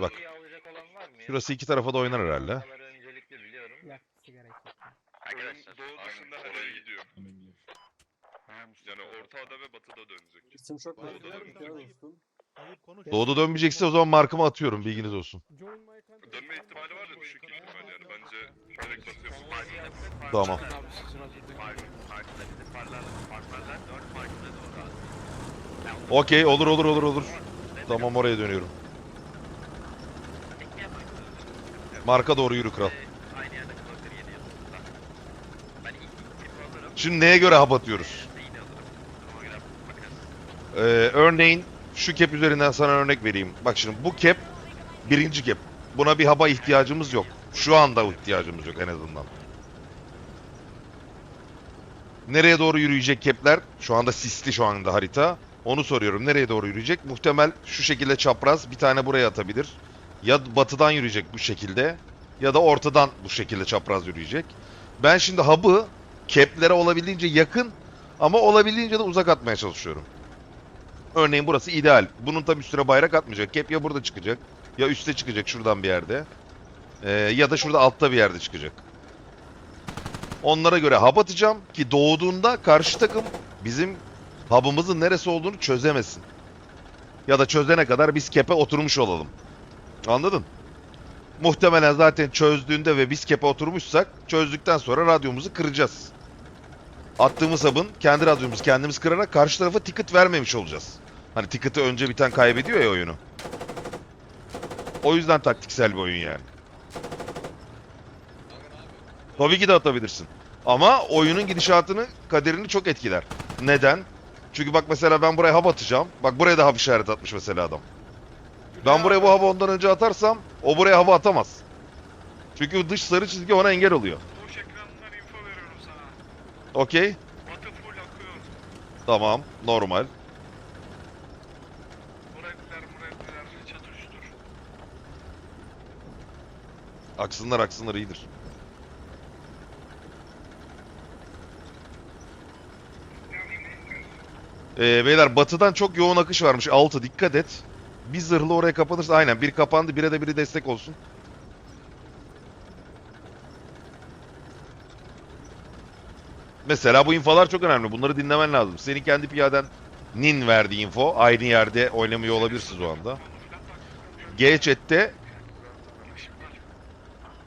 Bak. Şurası iki tarafa da oynar herhalde. Yak sigara. Arkadaşlar Doğu dışında oraya gidiyor. Yani Orta Ada ve Batı'da dönecek. İsim çok Doğu'da dostum. Doğuda dönmeyecekse o zaman markımı atıyorum bilginiz olsun. Dönme ihtimali var da düşük ihtimal yani. Bence direkt Tamam. Okey olur olur olur olur. Tamam oraya dönüyorum. Marka doğru yürü kral. Şimdi neye göre hap atıyoruz? Ee, örneğin şu cap üzerinden sana örnek vereyim. Bak şimdi bu cap birinci cap. Buna bir haba ihtiyacımız yok. Şu anda ihtiyacımız yok en azından. Nereye doğru yürüyecek cap'ler? Şu anda sisli şu anda harita. Onu soruyorum. Nereye doğru yürüyecek? Muhtemel şu şekilde çapraz bir tane buraya atabilir. Ya batıdan yürüyecek bu şekilde ya da ortadan bu şekilde çapraz yürüyecek. Ben şimdi hub'ı cap'lere olabildiğince yakın ama olabildiğince de uzak atmaya çalışıyorum. Örneğin burası ideal. Bunun tam üstüne bayrak atmayacak. Cap ya burada çıkacak ya üstte çıkacak şuradan bir yerde. Ee, ya da şurada altta bir yerde çıkacak. Onlara göre hub atacağım ki doğduğunda karşı takım bizim hub'ımızın neresi olduğunu çözemesin. Ya da çözene kadar biz cap'e oturmuş olalım. Anladın? Muhtemelen zaten çözdüğünde ve biz cap'e oturmuşsak çözdükten sonra radyomuzu kıracağız. Attığımız hub'ın kendi radyomuzu kendimiz kırarak karşı tarafa ticket vermemiş olacağız. Hani ticket'ı önce biten kaybediyor ya oyunu. O yüzden taktiksel bir oyun yani. Tabii ki de atabilirsin. Ama oyunun gidişatını, kaderini çok etkiler. Neden? Çünkü bak mesela ben buraya hub atacağım. Bak buraya da hub işaret atmış mesela adam. Ben buraya bu hub'ı ondan önce atarsam o buraya hub'ı atamaz. Çünkü dış sarı çizgi ona engel oluyor. Boş ekranından info veriyorum sana. Okey. Batı full akıyor. Tamam. Normal. Muretler çatır çutur. Aksınlar aksınlar iyidir. Ee, beyler batıdan çok yoğun akış varmış. Altı dikkat et. Bir zırhlı oraya kapanırsa aynen. Bir kapandı. Bire de biri destek olsun. Mesela bu infolar çok önemli. Bunları dinlemen lazım. Senin kendi piyaden nin verdiği info. Aynı yerde oynamıyor olabilirsiniz o anda. G chat'te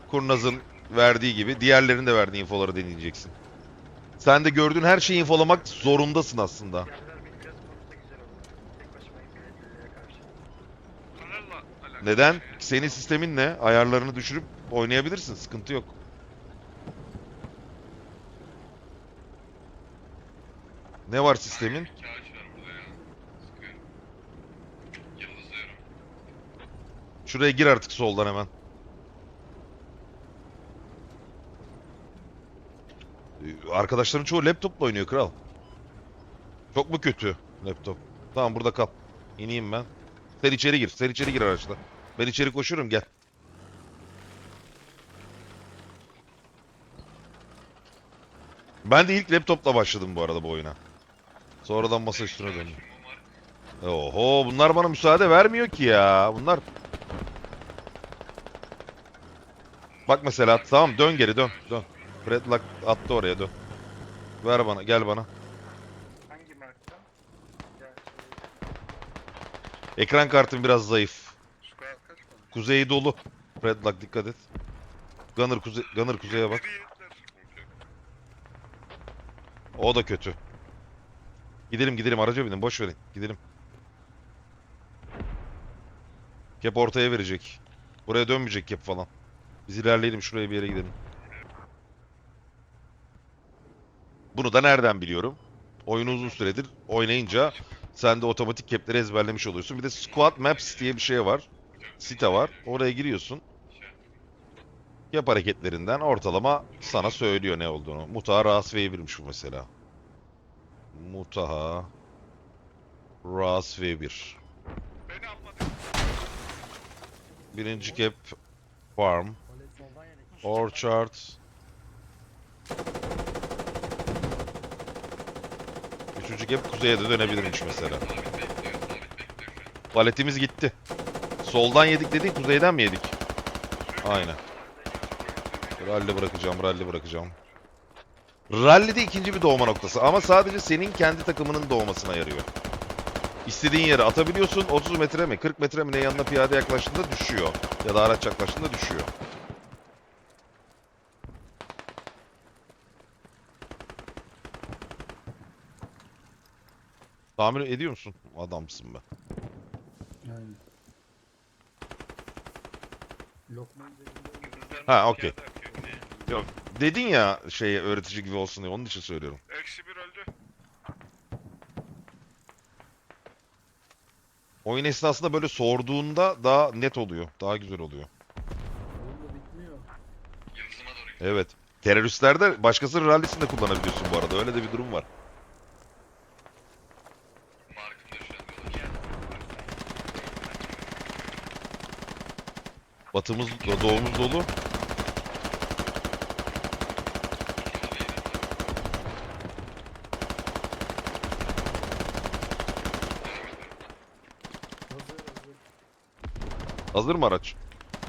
Kurnaz'ın verdiği gibi diğerlerinin de verdiği infoları dinleyeceksin. Sen de gördüğün her şeyi infolamak zorundasın aslında. Yerler beni biraz korksa güzel olur. Tek başıma ilgileniyorlara karşı. Kanalla alakalı. Neden? Senin sistemin ne? Ayarlarını düşürüp oynayabilirsin. Sıkıntı yok. Ne var sistemin? Şuraya gir artık soldan hemen. Ee, Arkadaşların çoğu laptopla oynuyor kral. Çok mu kötü laptop? Tamam burada kal. İneyim ben. Sen içeri gir. Sen içeri gir araçla. Ben içeri koşuyorum gel. Ben de ilk laptopla başladım bu arada bu oyuna. Sonradan masa üstüne döndüm. Oho bunlar bana müsaade vermiyor ki ya. Bunlar Bak mesela tamam dön geri dön dön. Fred Lock attı oraya dön. Ver bana gel bana. Ekran kartım biraz zayıf. Kuzeyi dolu. Fred Lock dikkat et. Gunner, kuze Gunner kuzeye bak. O da kötü. Gidelim gidelim araca binin boş verin. Gidelim. Kep ortaya verecek. Buraya dönmeyecek kep falan. Biz ilerleyelim şuraya bir yere gidelim. Bunu da nereden biliyorum? Oyunu uzun süredir oynayınca sen de otomatik kepleri ezberlemiş oluyorsun. Bir de Squad Maps diye bir şey var. Site var. Oraya giriyorsun. Yap hareketlerinden ortalama sana söylüyor ne olduğunu. Mutaha Ras V1'miş bu mesela. Mutaha Ras V1. Beni almadı. Birinci cap Farm. Orchard. Üçüncü cap kuzeye de dönebilirmiş mesela. Paletimiz gitti. Soldan yedik dedin kuzeyden mi yedik? Aynen. Rally bırakacağım, rally bırakacağım. Rally'de ikinci bir doğma noktası ama sadece senin kendi takımının doğmasına yarıyor. İstediğin yere atabiliyorsun. 30 metre mi 40 metre mi ne yanına piyade yaklaştığında düşüyor. Ya da araç yaklaştığında düşüyor. Tahmin ediyor musun? Adamsın be. Yani. Lokman Ha, okey. güneye. Dedin ya şey öğretici gibi olsun diye onun için söylüyorum. Eksi bir öldü. Oyun esnasında böyle sorduğunda daha net oluyor. Daha güzel oluyor. oyun da bitmiyor. Yıldızıma doğru gidiyor. Evet. Teröristlerde başkasının rallisini de kullanabiliyorsun bu arada. Öyle de bir durum var. Markımda şu an yola Batımız, doğumuz dolu. Hazır mı araç?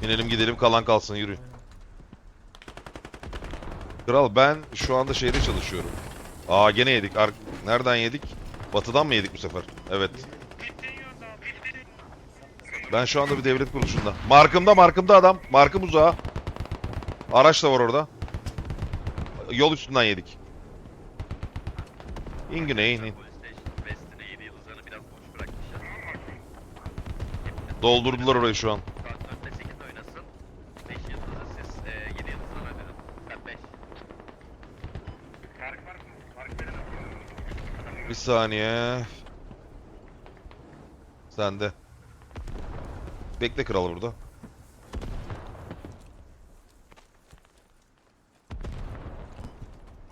İnelim gidelim kalan kalsın yürü. Kral ben şu anda şeyde çalışıyorum. Aa gene yedik. Ar- Nereden yedik? Batıdan mı yedik bu sefer? Evet. Ben şu anda bir devlet kuruluşunda. Markımda markımda adam. Markım uzağa. Araç da var orada. Yol üstünden yedik. İn güneye in in. Polis Station West'ine 7 yıldızlarını biraz boş bırakmışlar. Doldurdular orayı şu an. Saat 4'te 8 oynasın. 5 yıldızı siz 7 yıldızdan ödedin. Ben 5. Fark var mı? Fark verin Bir saniye. Sen de. Bekle kral burada.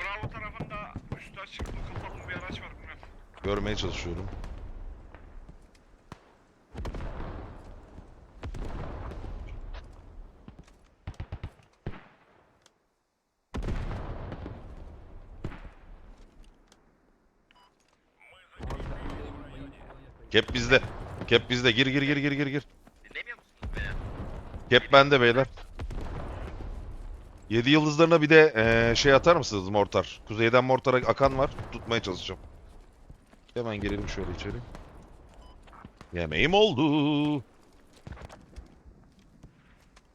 Bravo tarafında üstü açık mı bir araç var bilmiyorum. Görmeye çalışıyorum. Kep bizde. Kep bizde. Gir gir gir gir gir gir. Kep bende beyler. 7 yıldızlarına bir de eee, şey atar mısınız mortar? Kuzeyden mortara akan var. Tutmaya çalışacağım. Hemen girelim şöyle içeri. Yemeğim oldu.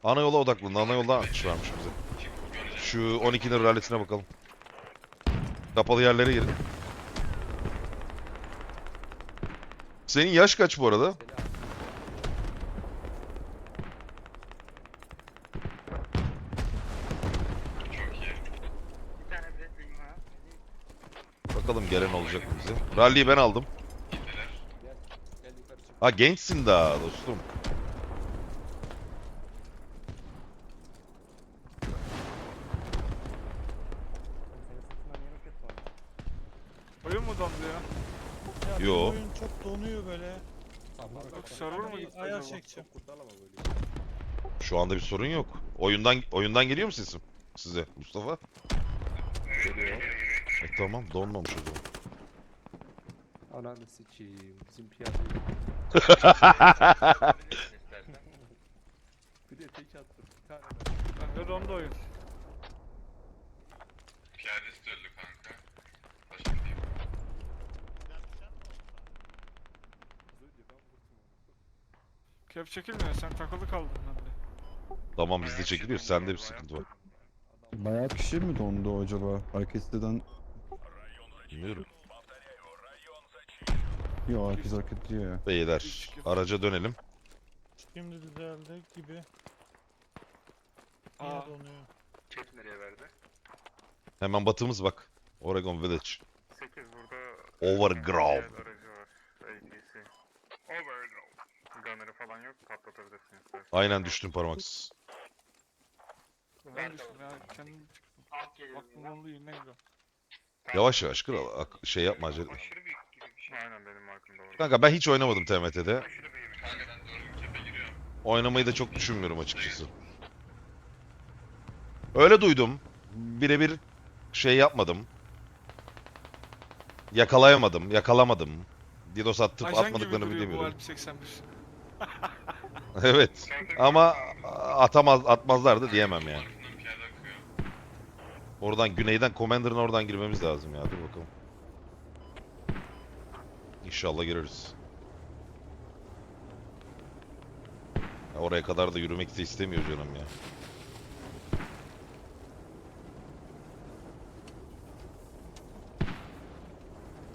Ana yola odaklanın. Ana yolda aç varmış bize. Şu 12'nin rallisine bakalım. Kapalı yerlere girin. Senin yaş kaç bu arada? Bir tane biletliyim ha. Bakalım gelen olacak bize. Rally'yi ben aldım. Ha gençsin daha dostum. Oyun mu dondu ya? Ya Yo. oyun çok donuyor böyle. Server mı gitti Ayar çekeceğim. Şu anda bir sorun yok. Oyundan oyundan geliyor mu sesim size Mustafa? Geliyor. E, tamam donmamış o zaman. Ananı sikeyim. Bizim piyade. Bir de tek attım. Bir tane daha. Bende dondu oyun. Piyadesi de öldü kanka. Başka bir şey. Az önce ben vurdum onu. Kep çekilmiyor sen takılı kaldın bende. Tamam bizde çekiliyor. Sende bir sıkıntı var. Bayağı kişi mi dondu acaba? Siteden... Bilmiyorum. Yok herkes hareket ediyor ya. Beyler araca dönelim. Şimdi düzeldi gibi. Yine Aa. donuyor. Chat nereye verdi? Hemen batımız bak. Oregon Village. 8 burada. Overground. Aracı var. ATC. Overground. Gunner'ı falan yok patlatabilirsiniz. Aynen düştüm parmaksız. Ben düştüm ya kendim çıktım. Aklım oldu yine. Yavaş yavaş kral. Ak- Şey yapma acele. etme. Aynen benim markımda var. Kanka ben hiç oynamadım TMT'de. Kanka ben doğru kepe giriyorum. Oynamayı da çok düşünmüyorum açıkçası. Öyle duydum. Birebir şey yapmadım. Yakalayamadım, yakalamadım. Didos attıp Ajan gibi atmadıklarını duruyor bu bilmiyorum. Alp 81. Evet. Ama atamaz atmazlar da diyemem yani. Oradan güneyden Commander'ın oradan girmemiz lazım ya. Dur bakalım. İnşallah gireriz. Ya oraya kadar da yürümek de istemiyor canım ya.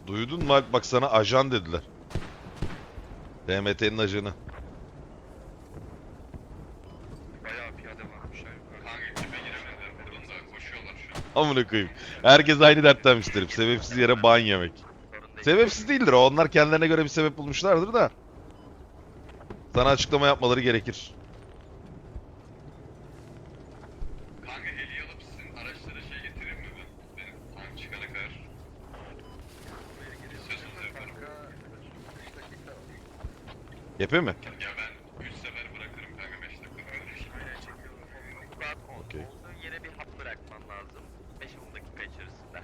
Duydun mu Alp? Bak sana ajan dediler. DMT'nin ajanı. Amına koyayım. Herkes aynı dertten müsterip. Sebepsiz yere ban yemek. Sebepsiz değildir o. Onlar kendilerine göre bir sebep bulmuşlardır da. Sana açıklama yapmaları gerekir. Kanka heli alıp sizin araçlara şey getireyim mi ben? Benim tank çıkana kadar. İstiyorsanız yaparım. Yapayım mı? Ya ben 3 sefer bırakırım kanka 5 dakika. Şöyle çekiyorum. Rahat ol. Okey. Olduğun yere bir hap bırakman lazım. 5-10 dakika içerisinde.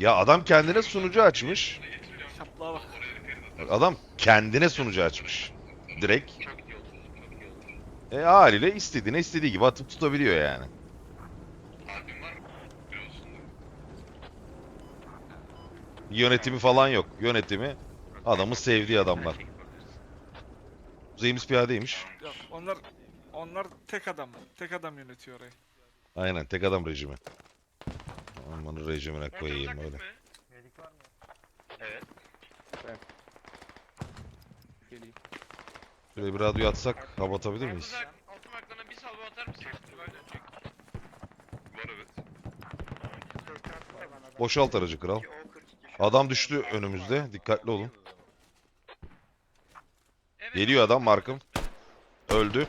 Ya adam kendine sunucu açmış. Şaplığa bak. Bak adam kendine sunucu açmış. Direkt. E haliyle istediğine istediği gibi atıp tutabiliyor yani. Yönetimi falan yok. Yönetimi adamın sevdiği adamlar. Kuzeyimiz piyadeymiş. Yok onlar onlar tek adam. Tek adam yönetiyor orayı. Aynen tek adam rejimi. Aman rejimine koyayım öyle. Evet. Geleyim. Şöyle bir radyo atsak hava atabilir miyiz? Otomaklana bir salvo atar mısın? Var evet. Boşalt aracı kral. Adam düştü önümüzde. Dikkatli olun. Evet. Geliyor adam markım. Öldü.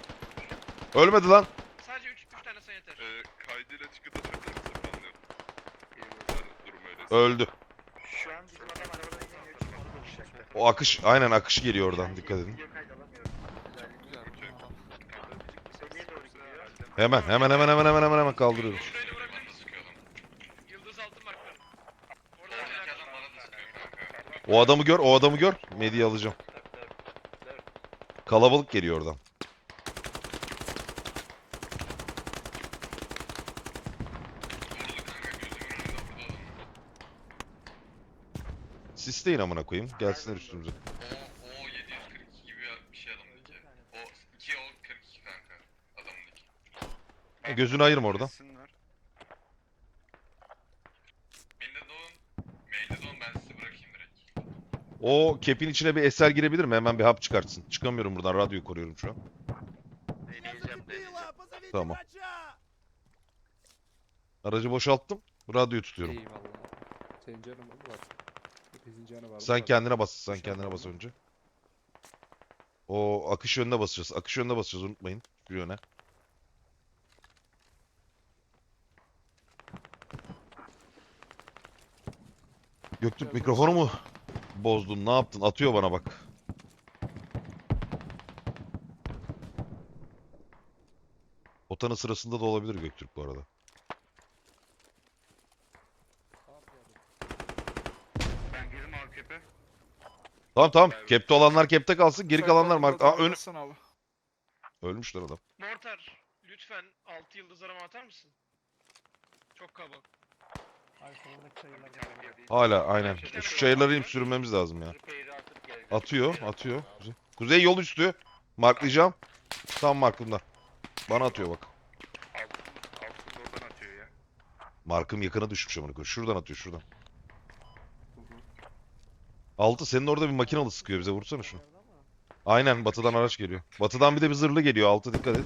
Ölmedi lan. Sadece 3 3 tane sayı yeter. Ee, kaydıyla ticket atabilir misin falan diyor. Yani durum öyle. Öldü. Şu an bizim adam arabadan iniyor çünkü onu konuşacaklar. O akış aynen akış geliyor oradan dikkat edin. Video doğru gidiyor. Hemen hemen hemen hemen hemen hemen hemen kaldırıyorum. Şurayla vurabilir misin? Yıldız altın. Orada. O adamı gör, o adamı gör. Medyayı alacağım. Kalabalık geliyor oradan. Sisteyin amına koyayım. Gelsinler üstümüze. O, o 742 gibi bir şey adamdaki. O 2 o 42 kanka. Adamdaki. Gözünü ayırma oradan. Mailde doğun. Mailde doğun ben sizi bırakayım direkt. O kepin içine bir eser girebilir mi? Hemen bir hap çıkartsın. Çıkamıyorum buradan. Radyoyu koruyorum şu an. Deneyeceğim deneyeceğim. Tamam. Aracı boşalttım. Radyoyu tutuyorum. Eyvallah. Canın var mı? Hepimizin canı var. Sen Bak. kendine bas. Sen kendine bas önce. O akış yönüne basacağız. Akış yönüne basacağız unutmayın. Şu yöne. Göktürk mikrofonu mu bozdun? Ne yaptın? Atıyor bana bak. Otanın sırasında da olabilir Göktürk bu arada. Ben girdim abi kepe. Tamam tamam. Kepte olanlar kepte kalsın. Geri kalanlar mark... Aa, ön... Ölmüşler adam. Mortar lütfen 6 yıldız arama atar mısın? Çok kalabalık. Hala aynen. Şu çayırları inip sürünmemiz lazım ya. Atıyor, atıyor. Kuzey- Kuzey yol üstü. Marklayacağım. Tam markımda. Bana atıyor bak. Altın oradan atıyor ya. Markım yakına düşmüş amına koyayım. Şuradan atıyor, şuradan. Altı senin orada bir makinalı sıkıyor bize. Vursana şunu. Aynen batıdan araç geliyor. Batıdan bir de bir zırhlı geliyor. Altı dikkat et.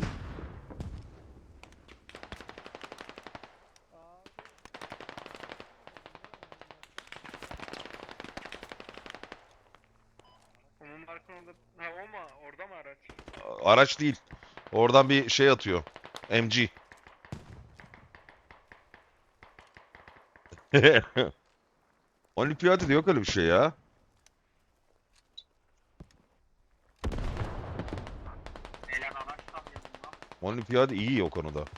Onun markın orada. Ha o mu? Orada mı araç? Araç değil. Oradan bir şey atıyor. MG. Olimpiyatı yok öyle bir şey ya. Elen araç tam yanında. Olimpiyat iyi o konuda.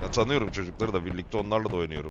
Ya tanıyorum çocukları da birlikte onlarla da oynuyorum.